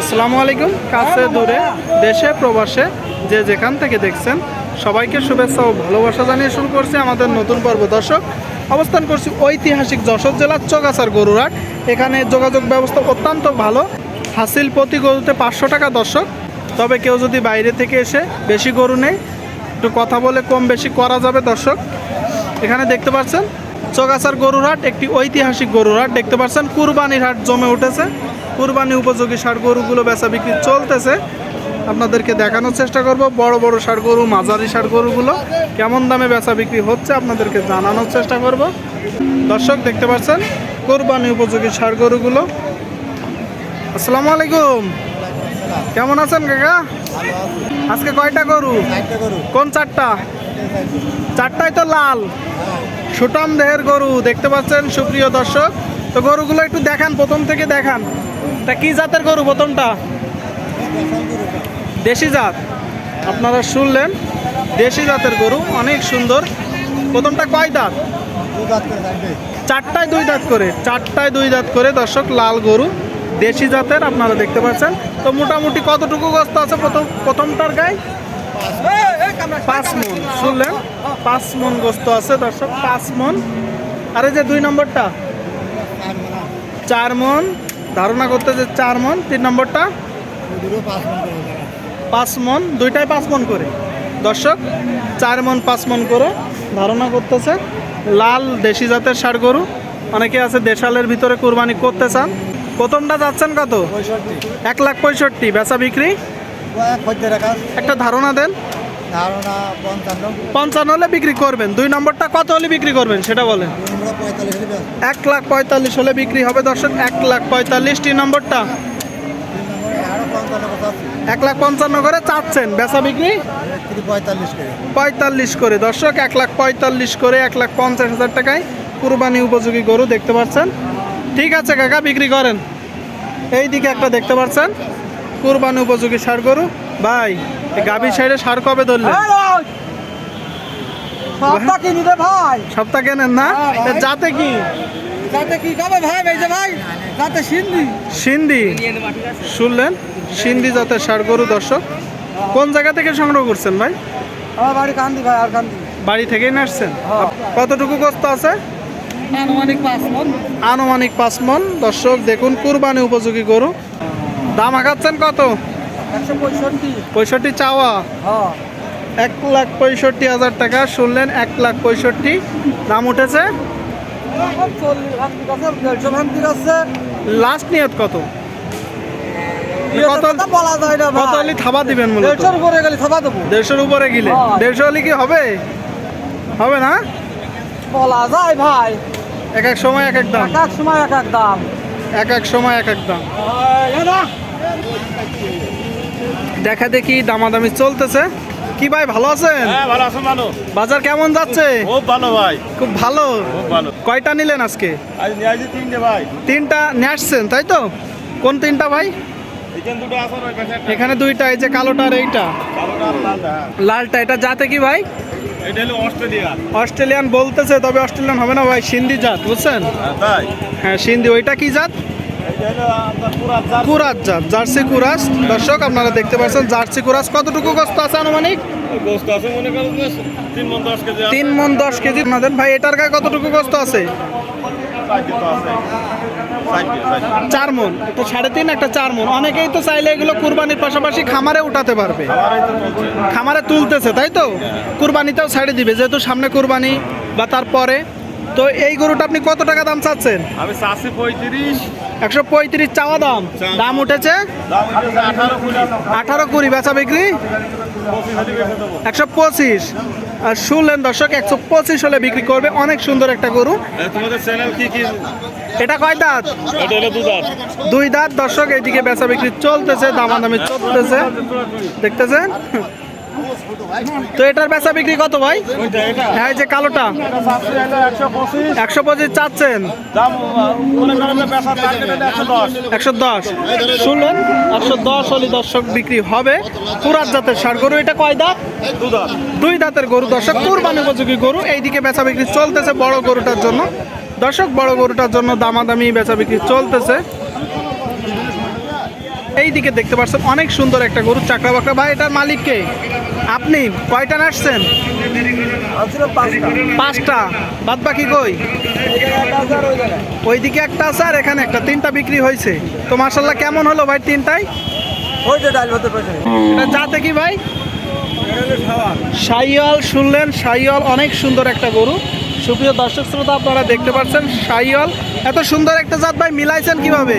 আসসালামু আলাইকুম। কাছে দূরে দেশে প্রবাসে যে যেখান থেকে দেখছেন সবাইকে শুভেচ্ছা ও ভালোবাসা জানিয়ে শুরু করছি আমাদের নতুন পর্ব। দর্শক অবস্থান করছি ঐতিহাসিক যশোর জেলার চগাছার গরুরাট এখানে যোগাযোগ ব্যবস্থা অত্যন্ত ভালো। হাসিল প্রতি গরুতে পাঁচশো টাকা দর্শক। তবে কেউ যদি বাইরে থেকে এসে বেশি গরু নেই একটু কথা বলে কম বেশি করা যাবে দর্শক। এখানে দেখতে পাচ্ছেন চগাছার গরুরহাট একটি ঐতিহাসিক গরুরহাট। দেখতে পাচ্ছেন কুরবানির হাট জমে উঠেছে। কুরবানি উপযোগী ষাড় গরুগুলো বেচা বিক্রি চলতেছে। আপনাদেরকে দেখানোর চেষ্টা করব বড় বড় ষাড় গরু মাঝারি ষাড় গরুগুলো কেমন দামে বেচা বিক্রি হচ্ছে আপনাদেরকে জানানোর চেষ্টা করব। দর্শক দেখতে পাচ্ছেন কোরবানি উপযোগী ষাড় গরুগুলো। আসসালামু আলাইকুম। কেমন আছেন কাকা? আজকে কয়টা গরু? কোন চারটা? চারটাই তো লাল। সুটাম দেহের গরু, দেখতে পাচ্ছেন, সুপ্রিয় দর্শক। তো গরুগুলো একটু দেখান, প্রথম থেকে দেখান। তা কি জাতের গরু প্রথমটা? দেশি জাত। আপনারা শুনলেন, দেশি জাতের গরু, অনেক সুন্দর। প্রথমটা কয় দাঁত? চারটায় দুই দাঁত করে, চারটায় দুই দাঁত করে, দর্শক, লাল গরু, দেশি জাতের, আপনারা দেখতে পাচ্ছেন। তো মোটামুটি কতটুকু গস্ত আছে প্রথম প্রথমটার গায়ে? পাঁচ মন শুনলেন? পাঁচ মন গোস্ত আছে দর্শক পাঁচ মন। আরে যে দুই নম্বরটা? চার মন। ধারণা করতে যে চার মন তিন নম্বরটা? পাঁচ মন দুইটাই পাঁচ মন করে। দর্শক চার মন পাঁচ মন করে। ধারণা করতেছে লাল দেশি জাতের ষাড় গরু। অনেকে আছে দেশালের ভিতরে কুরবানি করতে চান। প্রথমটা যাচ্ছেন কত? এক লাখ পঁয়ষট্টি বেচা বিক্রি? একটা ধারণা দেন। পঞ্চান্ন। হলে বিক্রি করবেন। দুই নম্বরটা কত হলে বিক্রি করবেন সেটা বলেন। এক লাখ পঁয়তাল্লিশ হলে বিক্রি হবে দর্শক এক লাখ পঁয়তাল্লিশ। টি নম্বরটা? এক লাখ পঞ্চান্ন করে চাচ্ছেন। বেচা বিক্রি? পঁয়তাল্লিশ করে। দর্শক এক লাখ পঁয়তাল্লিশ করে এক লাখ পঞ্চাশ হাজার টাকায় কুরবানি উপযোগী গরু দেখতে পাচ্ছেন। ঠিক আছে কাকা বিক্রি করেন। এই দিকে একটা দেখতে পাচ্ছেন। কুরবানি উপযোগী সার গরু। ভাই গাভী সাইডে সার কবে ধরলেন? সবটা কিনি রে ভাই। সপ্তাহ কেনেন না? এ যাতে কি? যাতে কি কবে ভাই এই যে ভাই যাতে সিন্ধি। সিন্ধি? শুনলেন? সিন্ধি জাতের সার গরু দর্শক। কোন জায়গা থেকে সংগ্রহ করছেন ভাই? আমার বাড়ি কান্দি ভাই আর কান্দি। বাড়ি থেকেই নাসছেন হ্যাঁ। কতটুকু গোস্ত আছে? আনুমানিক পাঁচ মন। আনুমানিক পাঁচ মন। দর্শক দেখুন কুরবানি উপযোগী গরু। দাম আগাচ্ছেন কত? পঁয়ষট্টি। চাওয়া? হ্যাঁ। এক লাখ পঁয়ষট্টি হাজার টাকা শুনলেন? এক লাখ পঁয়ষট্টি। দাম উঠেছে? লাস্ট নিয়ত কত? কত বলা যায় না ভাই হলে থাবা দিবেন দেড়শোর উপরে গেলে থাবা দেবো। দেড়শোর উপরে গেলে? হ্যাঁ। দেড়শো হলে কি হবে? হবে না? বলা যায় ভাই। এক এক সময় এক এক দাম? এক এক সময় এক এক দাম। এক এক সময় এক এক দাম? দেখা দেখি দামাদামি চলতেছে। কি ভাই ভালো আছেন? হ্যাঁ ভালো আছেন ভালো। বাজার কেমন যাচ্ছে? খুব ভালো ভাই। খুব ভালো? খুব ভালো। কয়টা নিলেন আজকে? আজ নিয়ে তিনটে ভাই। তিনটা নিয়ে আসছেন তাই তো? কোন তিনটা ভাই? এখানে দুটো আছে ওই পাশে একটা। এখানে দুইটা এই যে কালোটা আর এইটা। লালটা, হ্যাঁ। লালটা এটা জাতে কি ভাই? এটা হলো অস্ট্রেলিয়া। অস্ট্রেলিয়ান বলতেছে তবে অস্ট্রেলিয়ান হবে না ভাই সিন্ধি জাত বুঝছেন? হ্যাঁ, হ্যাঁ সিন্ধি ওইটা কি জাত? কুরাজ জাত জার্সি কুরাজ দর্শক আপনারা দেখতে পাচ্ছেন জার্সি কুরাজ কতটুকু গোস্ত আছে আনুমানিক? মনে তিন মন দশ কেজি আপনাদের ভাই এটার গায়ে কতটুকু গোস্ত আছে। চার মন তো সাড়ে তিন একটা চার মন অনেকেই তো চাইলে এগুলো কুরবানির পাশাপাশি খামারে উঠাতে পারবে। খামারে তুলতেছে তাই তো? কুরবানিতেও ছাড়ে দিবে যেহেতু সামনে কুরবানি বা তারপরে। তো এই গরুটা আপনি কত টাকা দাম চাচ্ছেন? আমি চারশো পঁয়ত্রিশ। একশো পঁয়ত্রিশ চাওয়া দাম। দাম উঠেছে আঠারো কুড়ি। বেচা বিক্রি? একশো পঁচিশ। আর শুনলেন দর্শক একশো পঁচিশ হলে বিক্রি করবে অনেক সুন্দর একটা গরু। তোমাদের চ্যানেল কি কি? এটা কয় দাঁত? এটা হলো দুধার দুই দাঁত। দর্শক এইদিকে বেচা বিক্রি চলতেছে দামাদামি চলতেছে। দেখতেছেন? তো এটার বেচা বিক্রি কত ভাই? হ্যাঁ এই যে কালোটা। একশো পঁচিশ। চাচ্ছেন? একশো দশ। শুনলেন একশো দশ হলে দর্শক বিক্রি হবে। পুরাত জাতের সার গরু এটা কয় দাঁত। দুই দাঁতের গরু। দর্শক কুরবানি উপযোগী গরু। এইদিকে বেচা বিক্রি চলতেছে বড় গরুটার জন্য। দর্শক বড় গরুটার জন্য দামাদামি বেচা বিক্রি চলতেছে। এই দিকে দেখতে পাচ্ছেন অনেক সুন্দর একটা গরু চাকরা বাকরা। ভাই এটার মালিক কে? আপনি? কয়টা নাচছেন পাঁচটা। বাদ বাকি কই? ওইদিকে একটা আছে আর এখানে একটা। তিনটা বিক্রি হয়েছে। তো মার্শাল্লাহ কেমন হলো ভাই এটা যাতে কি ভাই? সাইয়াল শুনলেন? সাইয়াল অনেক সুন্দর একটা গরু। সুপ্রিয় দর্শক শ্রোতা আপনারা দেখতে পাচ্ছেন সাইয়াল এত সুন্দর একটা জাত ভাই মিলাইছেন কীভাবে?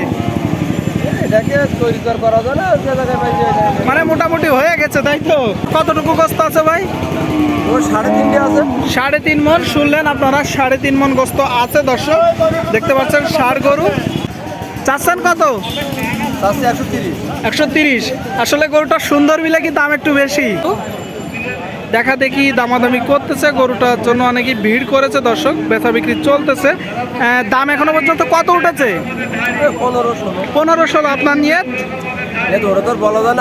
এটাকে তৈরি তো আর করা যায় না যে জায়গায় পাইছে মানে মোটামুটি হয়ে গেছে তাই তো? কতটুকু গোস্ত আছে ভাই? সাড়ে তিনটে আছে। সাড়ে তিন মন শুনলেন আপনারা সাড়ে তিন মন গোস্ত আছে দর্শক। দেখতে পাচ্ছেন ষাড় গরু। চাচ্ছেন কত? একশো তিরিশ। একশো তিরিশ। আসলে গরুটা সুন্দর মিলে কি দাম একটু বেশি? দেখা দেখি দামাদামি করতেছে গরুটার জন্য অনেকে ভিড় করেছে দর্শক বেচা বিক্রি চলতেছে। দাম এখনও পর্যন্ত কত উঠেছে? পনেরো ষোলো। আপনার নিয়ে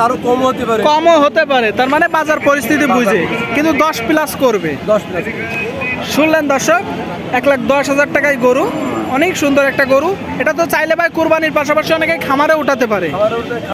আরও কম হতে পারে। কমও হতে পারে তার মানে বাজার পরিস্থিতি বুঝে। কিন্তু দশ প্লাস করবে। দশ প্লাস। শুনলেন দর্শক এক লাখ দশ হাজার টাকায় গরু অনেক সুন্দর একটা গরু। এটা তো চাইলে ভাই কোরবানির পাশাপাশি অনেকে খামারে উঠাতে পারে।